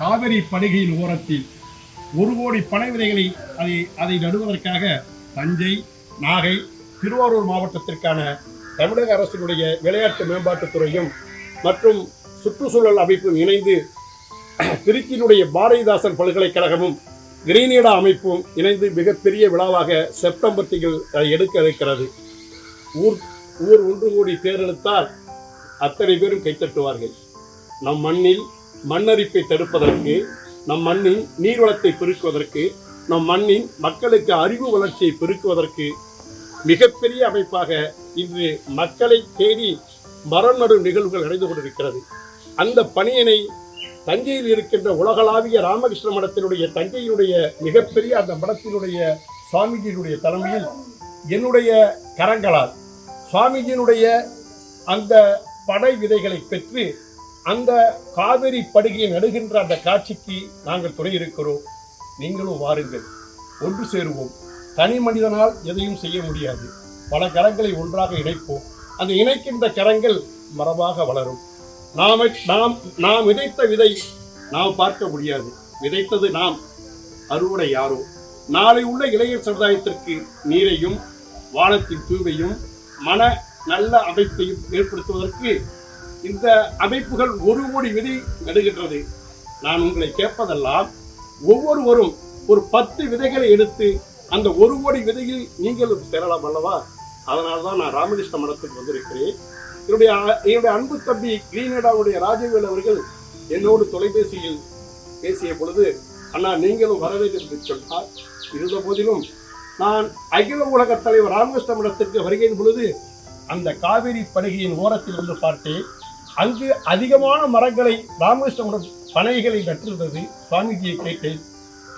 காவிரி படுகையின் ஓரத்தில் ஒரு கோடி பனை விதைகளை அதை அதை நடுவதற்காக தஞ்சை நாகை திருவாரூர் மாவட்டத்திற்கான தமிழக அரசினுடைய விளையாட்டு மேம்பாட்டுத் துறையும் மற்றும் சுற்றுச்சூழல் அமைப்பும் இணைந்து திருச்சியினுடைய பாரதிதாசன் பல்கலைக்கழகமும் கிரீனிடா அமைப்பும் இணைந்து மிகப்பெரிய விழாவாக செப்டம்பர் திங்கள் அதை எடுக்க இருக்கிறது ஊர் ஊர் ஒன்று கூடி தேர்தெடுத்தால் அத்தனை பேரும் கைத்தட்டுவார்கள். நம் மண்ணில் மண்ணரிப்பை தடுப்பதற்கு நம் மண்ணின் நீர்வளத்தை பெருக்குவதற்கு நம் மண்ணின் மக்களுக்கு அறிவு வளர்ச்சியை பெருக்குவதற்கு மிகப்பெரிய அமைப்பாக இன்று மக்களை தேடி மரம் நடும் நிகழ்வுகள் நடந்து கொண்டிருக்கிறது. அந்த பணியினை தஞ்சையில் இருக்கின்ற உலகளாவிய ராமகிருஷ்ண மடத்தினுடைய தஞ்சையினுடைய மிகப்பெரிய அந்த மடத்தினுடைய சுவாமிஜியினுடைய தலைமையில் என்னுடைய கரங்களால் சுவாமிஜியினுடைய அந்த படை விதைகளை பெற்று அந்த காவிரி படுகையை நடுகின்ற அந்த காட்சிக்கு நாங்கள் துணை இருக்கிறோம் நீங்களும் வாருங்கள். ஒன்று சேருவோம். தனி மனிதனால் எதையும் செய்ய முடியாது. பல கரங்களை ஒன்றாக இணைப்போம். அந்த இணைக்கின்ற கரங்கள் மரபாக வளரும். நாம நாம் நாம் விதைத்த விதை நாம் பார்க்க முடியாது. விதைத்தது நாம். அறுவடை யாரோ? நாளை உள்ள இளைஞர் சமுதாயத்திற்கு நீரையும் வானத்தின் தூவையும் மன நல்ல அமைப்பையும் ஏற்படுத்துவதற்கு இந்த அமைப்புகள் ஒரு கோடி விதை நடுகின்றது. நான் உங்களை கேட்பதெல்லாம் ஒவ்வொருவரும் ஒரு பத்து விதைகளை எடுத்து அந்த ஒரு கோடி விதையில் நீங்களும் சேரலாம் அல்லவா? அதனால தான் நான் ராமகிருஷ்ண மடத்துக்கு வந்திருக்கிறேன். என்னுடைய என்னுடைய அன்பு தம்பி கிரீனடாவுடைய ராஜவேல் அவர்கள் என்னோடு தொலைபேசியில் பேசிய பொழுது அண்ணா நீங்களும் வர வேண்டும் என்று சொன்னார். இருந்த போதிலும் நான் அகில உலக தலைவர் ராமகிருஷ்ண மடத்திற்கு வருகின்ற பொழுது அந்த காவிரி படுகையின் ஓரத்தில் வந்து பார்த்தேன். அங்கு அதிகமான மரங்களை ராமகிருஷ்ண பனைகளை நட்டிருந்தது சுவாமிஜியை கேட்டேன்.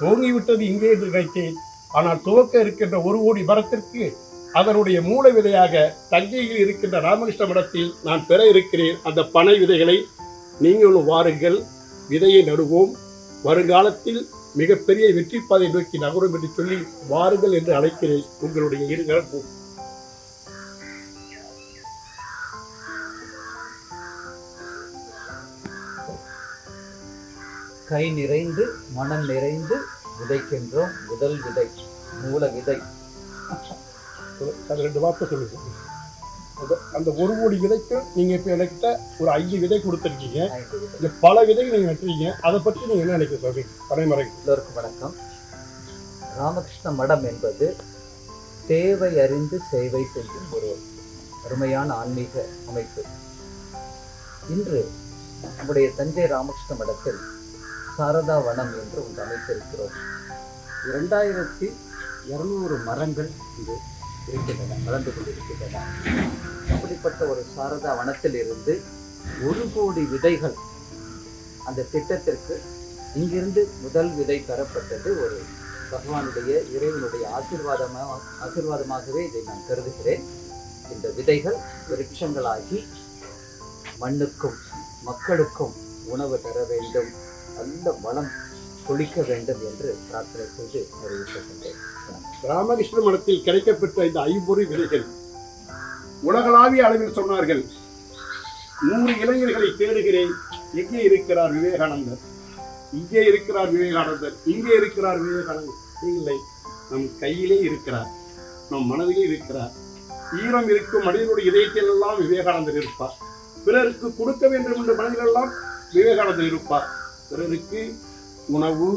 துவங்கிவிட்டது இங்கே என்று நினைத்தேன். ஆனால் துவக்க இருக்கின்ற ஒரு கோடி மரத்திற்கு அதனுடைய மூல விதையாக தஞ்சையில் இருக்கின்ற ராமகிருஷ்ண மடத்தில் நான் பெற இருக்கிறேன். அந்த பனை விதைகளை நீங்களும் வாருங்கள். விதையை நடுவோம். வருங்காலத்தில் மிகப்பெரிய வெற்றி பாதை நோக்கி நகரும் என்று சொல்லி வாருங்கள் என்று அழைக்கிறேன். உங்களுடைய இருகள் கை நிறைந்து மனம் நிறைந்து விதைக்கின்றோம். முதல் விதை மூல விதை. அது ரெண்டு வார்த்தை சொல்லுங்க. அந்த ஒரு கோடி விதைக்கு நீங்க இப்ப என்கிட்ட ஒரு ஐந்து விதை கொடுத்துருக்கீங்க. விதை. இந்த பல விதைகள் நீங்க நட்டுறீங்க அதை பற்றி நீங்க என்ன நினைக்க சொல்றீங்க பனைமரம் எல்லோருக்கும் வணக்கம். ராமகிருஷ்ண மடம் என்பது தேவை அறிந்து சேவை செய்யும் ஒரு அருமையான ஆன்மீக அமைப்பு. இன்று நம்முடைய தஞ்சை ராமகிருஷ்ண மடத்தில் சாரதா வனம் என்று ஒன்று அமைத்திருக்கிறோம். இரண்டாயிரத்தி இருநூறு மரங்கள் இங்கு இருக்கின்றன வளர்ந்து கொண்டிருக்கின்றன. அப்படிப்பட்ட ஒரு சாரதா வனத்தில் இருந்து ஒரு கோடி விதைகள் அந்த திட்டத்திற்கு இங்கிருந்து முதல் விதை பெறப்பட்டது. ஒரு பகவானுடைய இறைவனுடைய ஆசீர்வாதமாக ஆசீர்வாதமாகவே இதை நான் கருதுகிறேன். இந்த விதைகள் விருட்சங்களாகி மண்ணுக்கும் மக்களுக்கும் உணவு தர வேண்டும். நல்ல மனம் கொளிக்க வேண்டும் என்று பிரார்த்தனை செய்து அறிவிக்கின்றேன் ராமகிருஷ்ண மடத்தில் கிடைக்கப்பெற்ற இந்த ஐம்பொறி விதைகள் உலகளாவிய அளவில் சொன்னார்கள் நூறு இளைஞர்களை தேடுகிறேன். எங்கே இருக்கிறார் விவேகானந்தர்? இங்கே இருக்கிறார் விவேகானந்தர். இங்கே இருக்கிறார் விவேகானந்தர். இல்லை நம் கையிலே இருக்கிறார். நம் மனதிலே இருக்கிறார். ஈரம் இருக்கும் மனிதனுடைய இதயத்தில் எல்லாம் விவேகானந்தர் இருப்பார். பிறருக்கு கொடுக்க வேண்டும் என்ற மனதிலெல்லாம் விவேகானந்தர் இருப்பார். பிறருக்கு உணவு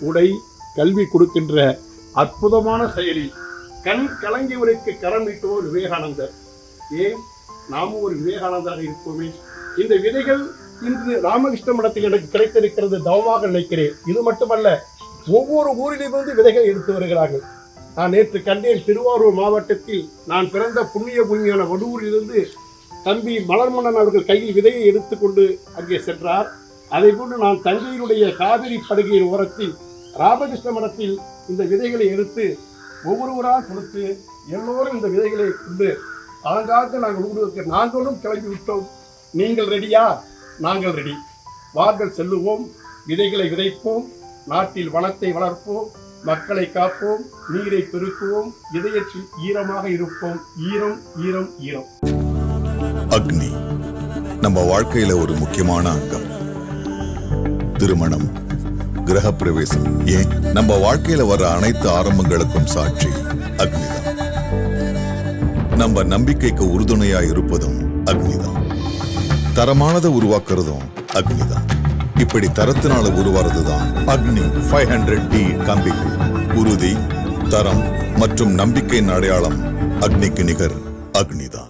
உடை கல்வி கொடுக்கின்ற அற்புதமான செயலி. கண் கலங்கியவருக்கு கரம் நீட்டுவோர் விவேகானந்தர். ஏன்? நாமும் ஒரு விவேகானந்தராக இருப்போமே. இந்த விதைகள் இன்று ராமகிருஷ்ண மடத்தில் எனக்கு கிடைத்திருக்கிறது தவமாக நினைக்கிறேன். இது மட்டுமல்ல ஒவ்வொரு ஊரிலிருந்து விதைகள் எடுத்து வருகிறார்கள். நான் நேற்று கண்டேன் திருவாரூர் மாவட்டத்தில் நான் பிறந்த புண்ணிய பூமியான வடூரிலிருந்து தம்பி மலர்மன்னன் அவர்கள் கையில் விதையை எடுத்துக்கொண்டு அங்கே சென்றார். அதை போன்று நான் தஞ்சையினுடைய காவிரி படுகையின் ஓரத்தில் ராமகிருஷ்ண மடத்தில் இந்த விதைகளை எடுத்து ஒவ்வொருவராக கொடுத்து எல்லோரும் இந்த விதைகளை கொண்டு அதற்காக நாங்கள் உங்களுக்கு நாங்களும் கிளம்பி விட்டோம். நீங்கள் ரெடியா? நாங்கள் ரெடி. வார்கள் செல்லுவோம் விதைகளை விதைப்போம் நாட்டில் வனத்தை வளர்ப்போம் மக்களை காப்போம் நீரை பெருக்குவோம் இதயத்தில் ஈரமாக இருப்போம். ஈரம் ஈரம் ஈரம். அக்னி நம்ம வாழ்க்கையில ஒரு முக்கியமான அங்கம். திருமணம் கிரகப்பிரவேசம் ஏன்? நம்ம வாழ்க்கையில வர அனைத்து ஆரம்பங்களுக்கும் சாட்சி அக்னிதான். நம்ம நம்பிக்கைக்கு உறுதுணையா இருப்பதும் அக்னிதான். தரமானதை உருவாக்குறதும் அக்னிதான். இப்படி தரத்தினால உருவாறதுதான் அக்னி ஃபைவ் ஹண்ட்ரட் டி கம்பிகள். உறுதி தரம் மற்றும் நம்பிக்கையின் அடையாளம் அக்னிக்கு நிகர் அக்னிதான்.